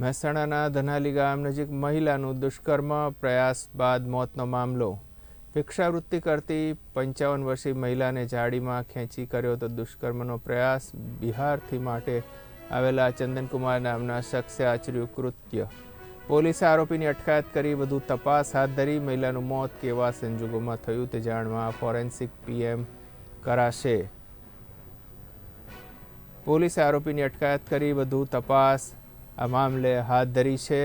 મહેસાણાના ધનાલી ગામ નજીક મહિલાનું દુષ્કર્મ, પ્રયાસ બાદ મોતનો મામલો. ભિક્ષાવૃત્તિ કરતી પંચાવન વર્ષીય મહિલાને જાડીમાં ખેંચી કર્યો હતો દુષ્કર્મનો પ્રયાસ. બિહારથી માટે આવેલા ચંદનકુમાર નામના શખ્સે આચર્યું કૃત્ય. પોલીસે આરોપીની અટકાયત કરી, વધુ તપાસ હાથ ધરી મહિલાનું મોત કેવા સંજોગોમાં થયું તે જાણવા ફોરેન્સિક પીએમ કરાશે. પોલીસે આરોપીની અટકાયત કરી, વધુ તપાસ આ મામલે હાથ ધરી છે.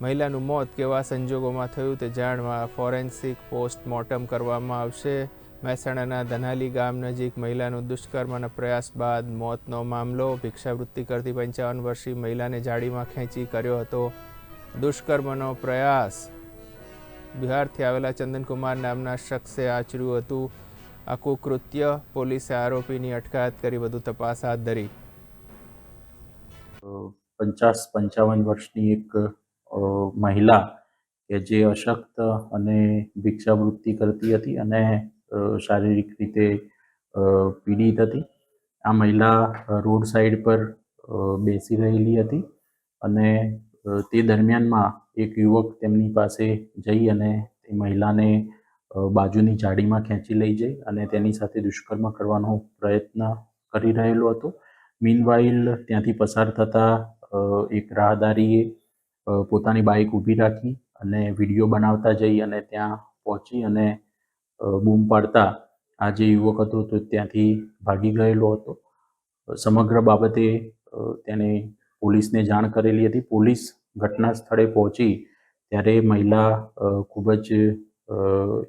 મહિલાનું મોત કેવા સંજોગોમાં થયું તે જાણવા ફોરેન્સિક પોસ્ટમોર્ટમ કરવામાં આવશે. મહેસાણાના ધનાલી ગામ નજીક મહિલાનું દુષ્કર્મના પ્રયાસ બાદ મોતનો મામલો ભિક્ષાવૃત્તિ કરતી પંચાવન વર્ષીય મહિલાને જાડીમાં ખેંચી કર્યો હતો. દુષ્કર્મનો પ્રયાસ બિહારથી આવેલા ચંદનકુમાર નામના શખ્સે આચર્યું હતું. આ કુકૃત્ય પોલીસે આરોપીની અટકાયત કરી, વધુ તપાસ હાથ ધરી. પચાસ પંચાવન વર્ષની એક મહિલા કે જે અશક્ત અને ભિક્ષાવૃત્તિ કરતી હતી અને શારીરિક રીતે પીડિત હતી. આ મહિલા રોડ સાઈડ પર બેસી રહેલી હતી અને તે દરમિયાનમાં એક યુવક તેમની પાસે જઈ અને તે મહિલાને બાજુની જાડીમાં ખેંચી લઈ જઈ અને તેની સાથે દુષ્કર્મ કરવાનો પ્રયત્ન કરી રહેલો હતો. મીનવાઇલ ત્યાંથી પસાર થતા એક રાહદારીએ પોતાની બાઇક ઊભી રાખી અને વીડિયો બનાવતા જઈ અને ત્યાં પહોંચી અને બૂમ પાડતા આ જે યુવક હતો તો ત્યાંથી ભાગી ગયેલો હતો. સમગ્ર બાબતે તેને પોલીસને જાણ કરેલી હતી. પોલીસ ઘટના સ્થળે પહોંચી ત્યારે મહિલા ખૂબ જ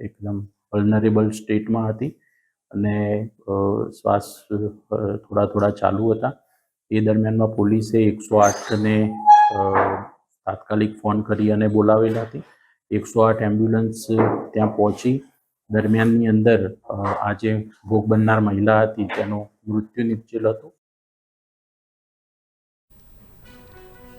એકદમ વલ્નરેબલ સ્ટેટમાં હતી અને શ્વાસ થોડા થોડા ચાલુ હતા. એ દરમિયાનમાં પોલીસે એકસો આઠને તાત્કાલિક ફોન કરી અને બોલાવેલા હતી. એકસો આઠ એમ્બ્યુલન્સ ત્યાં પહોંચી. દરમિયાનની અંદર આ જે ભોગ બનનાર મહિલા હતી, તેનું મૃત્યુ નીપજેલ હતું.